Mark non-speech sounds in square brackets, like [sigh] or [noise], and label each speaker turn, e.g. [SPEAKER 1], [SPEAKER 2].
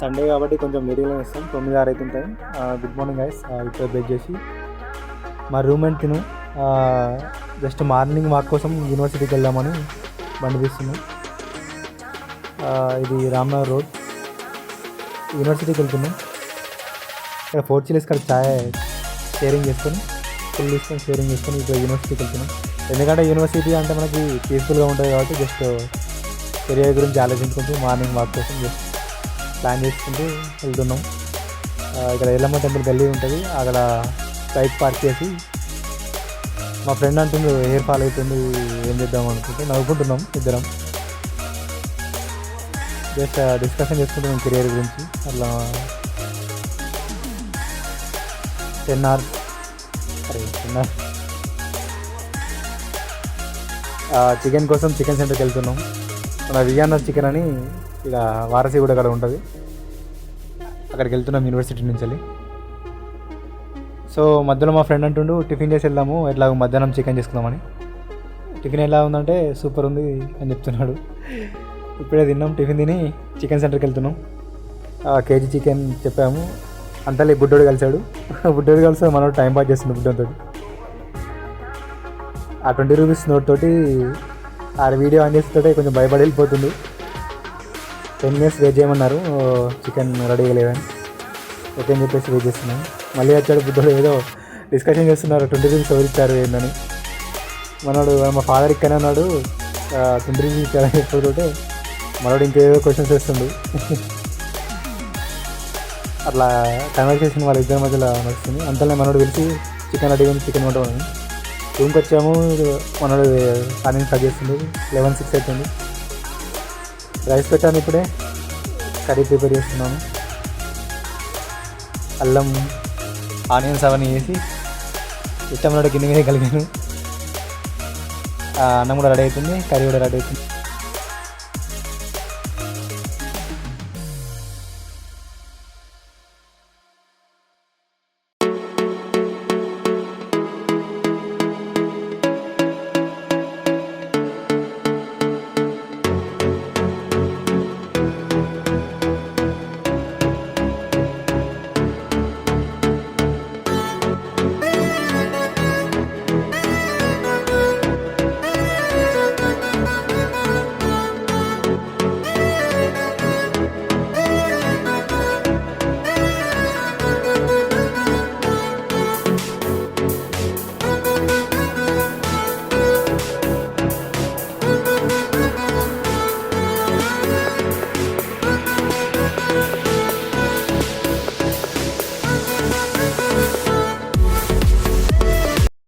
[SPEAKER 1] Sunday కాబట్టి కొంచెం లేట్గా ఇస్తాం తొమ్మిది ఆరు అవుతుంటాయి. గుడ్ మార్నింగ్ గైస్ ఇక్కడ బెడ్ చేసి మా రూమ్మేట్ తిను. జస్ట్ మార్నింగ్ వాక్ కోసం యూనివర్సిటీకి వెళ్దామని బండి తీస్తున్నాం. ఇది రామ్నగర్ రోడ్. యూనివర్సిటీకి వెళ్తున్నాం. ఇక్కడ ఫోర్ చిల్లీస్ ఇక్కడ ఛాయ్ షేరింగ్ చేసుకొని ఫుల్ తీసుకొని షేరింగ్ చేసుకొని ఇప్పుడు యూనివర్సిటీకి వెళ్తున్నాం. ఎందుకంటే యూనివర్సిటీ అంటే మనకి పీస్ఫుల్గా ఉంటుంది కాబట్టి జస్ట్ కెరియర్ గురించి ఆలోచించుకుంటూ మార్నింగ్ వాక్ కోసం జస్ట్ ప్లాన్ చేసుకుంటూ వెళ్తున్నాం. ఇక్కడ ఎల్లమ్మ టెంపుల్ గల్లీ ఉంటుంది. అక్కడ బైక్ పార్క్ చేసి మా ఫ్రెండ్ అంటుంది హెయిర్ ఫాల్ అవుతుంది? ఏం చేద్దాం అనుకుంటే నవ్వుకుంటున్నాం ఇద్దరం. జస్ట్ డిస్కషన్ చేసుకుంటున్నాం కెరియర్ గురించి. అట్లా టెన్ అవర్స్ అరే టెన్ అవర్స్ చికెన్ కోసం చికెన్ సెంటర్కి వెళ్తున్నాం. మన వియానా చికెన్ అని ఇక్కడ వారసి కూడా అక్కడ ఉంటుంది. అక్కడికి వెళ్తున్నాం యూనివర్సిటీ నుంచి వెళ్ళి. సో మధ్యలో మా ఫ్రెండ్ అంటుండు టిఫిన్ చేసి వెళ్దాము ఎట్లా మధ్యాహ్నం చికెన్ చేసుకుందామని. టిఫిన్ ఎలా ఉందంటే సూపర్ ఉంది అని చెప్తున్నాడు. ఇప్పుడే తిన్నాం టిఫిన్ తిని చికెన్ సెంటర్కి వెళ్తున్నాం. కేజీ చికెన్ చెప్పాము. అంతలే బుడ్డోడు కలిసాడు. [laughs] బుడ్డోడు కలిసి మనోడు టైం పాస్ చేస్తుంది బుడ్డోతో ఆ ట్వంటీ రూపీస్ నోట్ తోటి ఆ వీడియో ఆన్ చేస్తుంటే కొంచెం భయపడి వెళ్ళిపోతుంది టెన్ మినిట్స్ వెయిట్ చేయమన్నారు. చికెన్ రెడీ లేదని ఓకే అని చెప్పేసి వెయిట్ చేస్తున్నాను. మళ్ళీ వచ్చాడు బుద్ధుడు ఏదో డిస్కషన్ చేస్తున్నారు. ట్వంటీ రూపీస్ ఎవరు ఇచ్చారు ఏందని. మనోడు మా ఫాదర్ ఇక్కడనే ఉన్నాడు. ట్వంటీ రూపీస్ ఇచ్చారని చెప్పుకుంటుంటే మనోడు ఇంకేదో క్వశ్చన్స్ వేస్తుండు అట్లా కన్వర్సేషన్ వాళ్ళ ఇద్దరి మధ్యలో నడుస్తుంది. అంతలో మనోడు పిలిచి చికెన్ రెడీ ఉంది చికెన్ కొంటామని రూమ్కి వచ్చాము. మనోడు పని స్టార్ట్ చేస్తుంది లెవెన్ సిక్స్ అవుతుంది. రైస్ పెట్టాను ఇప్పుడే. కర్రీ ప్రిపేర్ చేస్తున్నాను. అల్లం ఆనియన్స్ అవన్నీ వేసి ఇష్టం గిన్నె మీద కలిగాను. అన్నం కూడా రెడీ అవుతుంది కర్రీ కూడా రెడీ అవుతుంది.